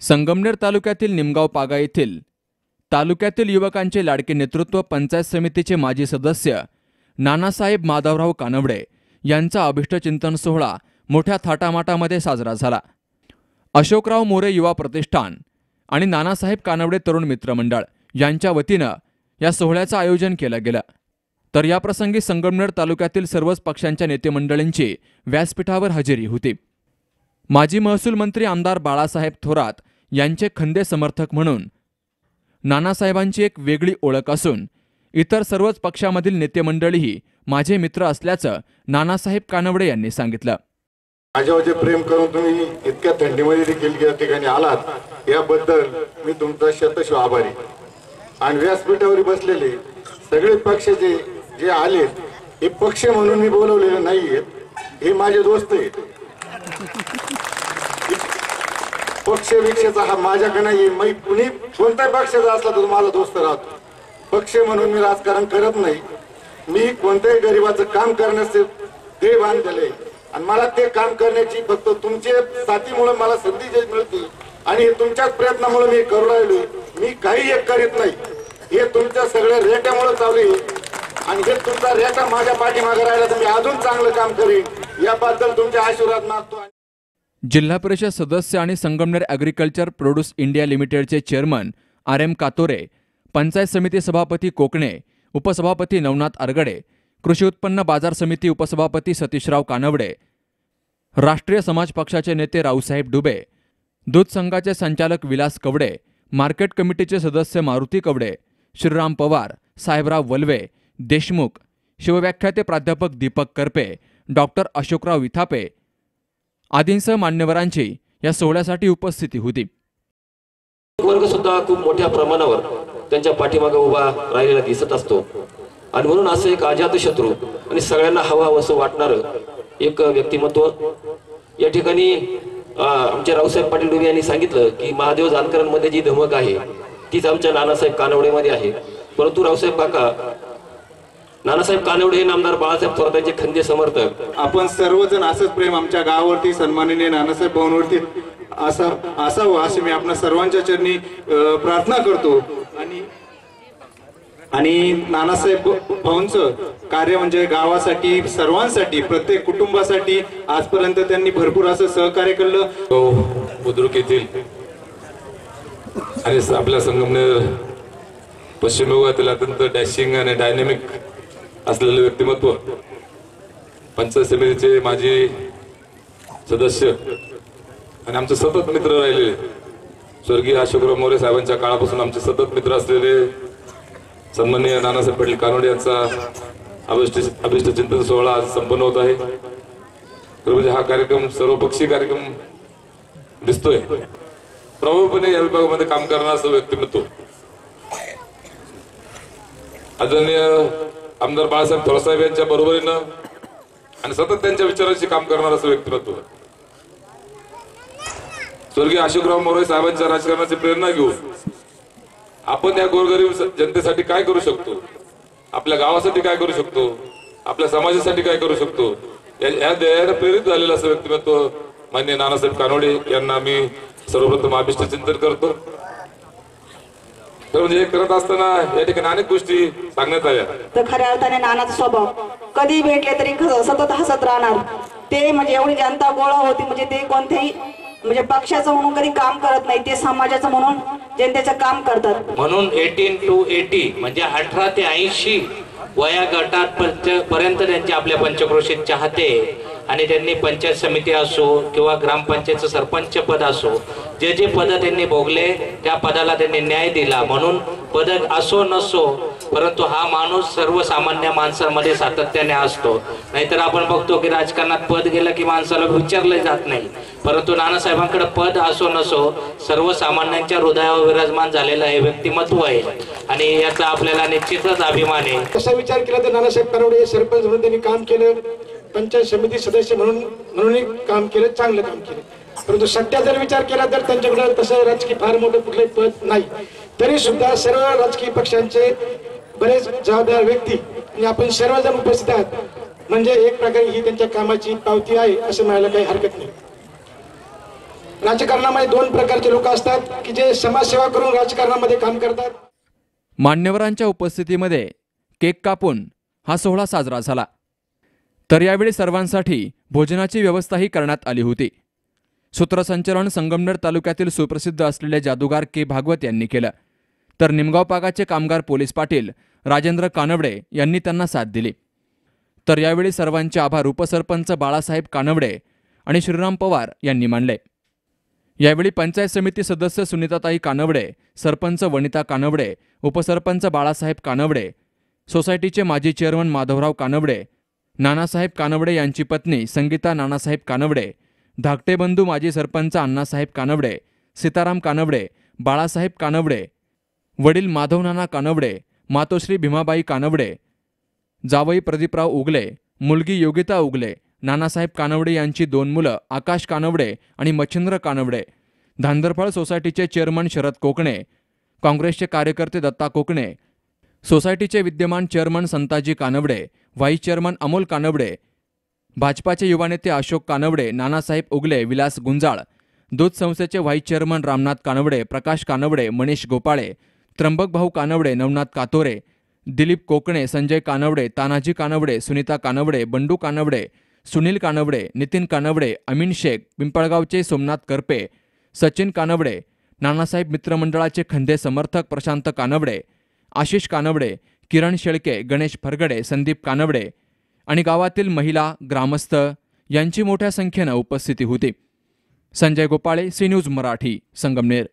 संगमनेर तालुक्यातील निमगाव पागा येथील तालुक्यातील युवकांचे लाडके नेतृत्व पंचायत समितीचे माजी सदस्य नानासाहेब माधवराव कानवडे यांचा अभिष्टचिंतन सोहळा मोठ्या थाटामाटामध्ये साजरा झाला. अशोकराव मोरे युवा प्रतिष्ठान आणि नानासाहेब कानवडे तरुण मित्रमंडळ यांच्या वतीनं या सोहळ्याचं आयोजन केलं गेलं. तर याप्रसंगी संगमनेर तालुक्यातील सर्वच पक्षांच्या नेतेमंडळींची व्यासपीठावर हजेरी होती. माजी महसूल मंत्री आमदार बाळासाहेब थोरात यांचे खंदे समर्थक म्हणून. नानासाहेबांची एक वेगळी ओळख असून इतर सर्वच पक्षामधील नेतेमंडळीही माझे मित्र असल्याचं नानासाहेब कानवडे यांनी सांगितलं. माझ्यावर जे प्रेम करून तुम्ही इतक्या थंडीमध्ये देखील या ठिकाणी आलात याबद्दल मी तुमचा शतश आभारी. आणि व्यासपीठावर बसलेले सगळे पक्ष जे जे आलेत हे पक्ष म्हणून मी बोलवलेले नाहीयेत हे माझे दोस्त आहेत. पक्ष हा माझ्याकडे नाही मी कुणी कोणत्याही पक्षाचा असला तर तुम्हाला दोस्त राहतो. पक्ष म्हणून मी राजकारण करत नाही. मी कोणत्याही गरीबाचं काम करण्याचे ध्येय बांधलेले आणि मला ते काम करण्याची फक्त तुमचे साथीमुळे मला संधी जे मिळते आणि हे तुमच्याच प्रयत्नामुळे मी करू राहिलो मी काही एक करीत नाही. हे तुमच्या सगळ्या रेट्यामुळे चालू आहे. आणि हे तुमचा रेटा माझ्या पाठीमागे राहिला तर मी अजून चांगलं काम करीन. याबद्दल तुमचे आशीर्वाद मागतो जिल्हा परिषद सदस्य आणि संगमनेर ॲग्रिकल्चर प्रोड्यूस इंडिया लिमिटेडचे chairman R M Katore panchayat समिती सभापती कोकणे उपसभापती नवनाथ आरगडे कृषी उत्पन्न बाजार समिती उपसभापती सतीशराव कानवडे राष्ट्रीय समाज पक्षाचे नेते रावसाहेब डुबे दूध संघाचे संचालक विलास कवडे मार्केट कमिटीचे सदस्य मारुती कवडे श्रीराम पवार साहेबराव वल्वे देशमुख शिवव्याख्याते प्राध्यापक दीपक करपे डॉक्टर अशोकराव विथापे आदींसह मान्यवरांची या सोहळ्यासाठी उपस्थिती होती. वर्ग सुद्धा खूप मोठ्या प्रमाणावर त्यांच्या पाठीमागे उभा राहिलेला दिसत असतो. आणि म्हणून असं एक अजातशत्रू आणि सगळ्यांना हवा असं वाटणारं एक व्यक्तिमत्व या ठिकाणी आमच्या रावसाहेब पाटील डुबे यांनी सांगितलं की महादेव जानकरांमध्ये जी धमक आहे तीच आमच्या नानासाहेब कानवडेमध्ये आहे. परंतु रावसाहेब काका नानासाहेब कानवडे हे नामदार बाळासाहेब थोरातांचे खंदे समर्थक. आपण सर्वजण असंच प्रेम आमच्या गावावरती सन्माननीय नानासाहेब भवनवरती असा असावं अशी मी आपल्या सर्वांच्या चरणी प्रार्थना करतो. आणि आणि नानासाहेब भवनचं कार्य म्हणजे गावासाठी सर्वांसाठी प्रत्येक कुटुंबासाठी आजपर्यंत त्यांनी भरपूर असं सहकार्य केलं. बुद्रुक येथील आणि आपल्या संगमनेर पश्चिम विभागातील अत्यंत डॅशिंग आणि डायनेमिक असलेलं व्यक्तिमत्व. पंचायत समितीचे माजी सदस्य आणि आमचे सतत मित्र राहिलेले. स्वर्गीय अशोकराव मोरे साहेबांच्या काळापासून आमचे सतत मित्र असलेले सन्माननीय नानासाहेब पाटील कानोडे यांचा अभिष्ट अभिष्ट चिंतन सोहळा आज संपन्न होत आहे. तर म्हणजे हा कार्यक्रम सर्वपक्षीय कार्यक्रम दिसतोय. प्रभावीपणे या विभागामध्ये काम करणार असं व्यक्तिमत्व. आदरणीय आमदार बाळासाहेब थोरासाहेब यांच्या बरोबरीनं आणि सतत त्यांच्या विचारांशी काम करणार असं व्यक्तिमत्व. स्वर्गीय अशोकराव मोरे साहेबांच्या राजकारणाची प्रेरणा घेऊन आपण या गोरगरीब जनतेसाठी काय करू शकतो? आपल्या गावासाठी काय करू शकतो? आपल्या समाजासाठी काय करू शकतो? या या ध्येयानं प्रेरित झालेलं असं व्यक्तिमत्व मान्य नानासाहेब कानोडे यांना मी सर्वप्रथम अभिष्ट चिंतन करतो. तर म्हणजे हे करत असताना या ठिकाणी अनेक गोष्टी सांगण्यात आल्या. तर खऱ्या अर्थाने नानाचा स्वभाव. कधी भेटले तरी ख- सतत हसत राहणार. ते म्हणजे एवढी जनता गोळा होती म्हणजे ते कोणत्याही म्हणजे पक्षाचं म्हणून कधी काम करत नाही ते समाजाचं म्हणून जनतेचं काम करतात. म्हणून एटीन टू एटी म्हणजे अठरा ते ऐंशी वया गटात पंच- पर्यंत त्यांचे आपल्या पंचक्रोशीत चाहते. आणि त्यांनी पंचायत समिती असो किंवा ग्रामपंचायतचं सरपंच पद असो जे जे पद त्यांनी भोगले त्या पदाला त्यांनी न्याय दिला. म्हणून पद असो नसो परंतु हा माणूस सर्वसामान्य माणसामध्ये सातत्याने असतो. नाहीतर आपण बघतो की राजकारणात पद गेलं की माणसाला विचारलं जात नाही. परंतु नानासाहेबांकडे पद असो नसो सर्वसामान्यांच्या हृदयावर विराजमान झालेलं हे व्यक्तिमत्व आहे. आणि याचा आपल्याला निश्चितच अभिमान आहे. तसा विचार केला तर नानासाहेब कानवडे सरपंच म्हणून त्यांनी काम केलं पंचायत समिती सदस्य म्हणून म्हणूनही काम केलं चांगलं काम केलं. परंतु सध्या जर विचार केला तर त्यांच्याकडे तसं राजकीय फार मोठं कुठलंही पद नाही. तरी सुद्धा सर्व राजकीय पक्षांचे बरेच जबाबदार व्यक्ती आणि आपण सर्वजण उपस्थित आहात. म्हणजे एक प्रकारे ही त्यांच्या कामाची पावती आहे असं म्हणायला काही हरकत नाही. राजकारणामध्ये दोन प्रकारचे लोक असतात की जे समाजसेवा करून राजकारणामध्ये काम करतात. मान्यवरांच्या उपस्थितीमध्ये केक कापून हा सोहळा साजरा झाला. तर यावेळी सर्वांसाठी भोजनाची व्यवस्थाही करण्यात आली होती. सूत्रसंचलन संगमनेर तालुक्यातील सुप्रसिद्ध असलेले जादूगार के. भागवत यांनी केलं. तर निमगाव पागाचे कामगार पोलीस पाटील राजेंद्र कानवडे यांनी त्यांना साथ दिली. तर यावेळी सर्वांचे आभार उपसरपंच बाळासाहेब कानवडे आणि श्रीराम पवार यांनी मानले. यावेळी पंचायत समिती सदस्य सुनीताताई कानवडे सरपंच वनिता कानवडे उपसरपंच बाळासाहेब कानवडे सोसायटीचे माजी चेअरमन माधवराव कानवडे नानासाहेब कानवडे यांची पत्नी संगीता नानासाहेब कानवडे धाकटे बंधू माजी सरपंच अण्णासाहेब कानवडे सीताराम कानवडे बाळासाहेब कानवडे वडील माधवनाना कानवडे मातोश्री भीमाबाई कानवडे जावई प्रदीपराव उगले मुलगी योगिता उगले नानासाहेब कानवडे यांची दोन मुलं आकाश कानवडे आणि मच्छिंद्र कानवडे धांदरफळ सोसायटीचे चेअरमन शरद कोकणे काँग्रेसचे कार्यकर्ते दत्ता कोकणे सोसायटीचे विद्यमान chairman Santaji Kanwade vice chairman Amol Kanwade भाजपाचे युवा नेते अशोक कानवडे नानासाहेब उगले विलास गुंजाळ दूध संस्थेचे व्हाईस चेअरमन रामनाथ कानवडे प्रकाश कानवडे मनीष गोपाळे त्र्यंबकभाऊ कानवडे नवनाथ कातोरे दिलीप कोकणे संजय कानवडे तानाजी कानवडे सुनीता कानवडे बंडू कानवडे सुनील कानवडे नितीन कानवडे अमीन शेख पिंपळगावचे सोमनाथ करपे सचिन कानवडे नानासाहेब मित्रमंडळाचे खंदे समर्थक प्रशांत कानवडे आशिष कानवडे किरण शेळके गणेश फरगडे संदीप कानवडे आणि गावातील महिला ग्रामस्थ यांची मोठ्या संख्येनं उपस्थिती होती. Sanjay Gopale C news Marathi Sangamner.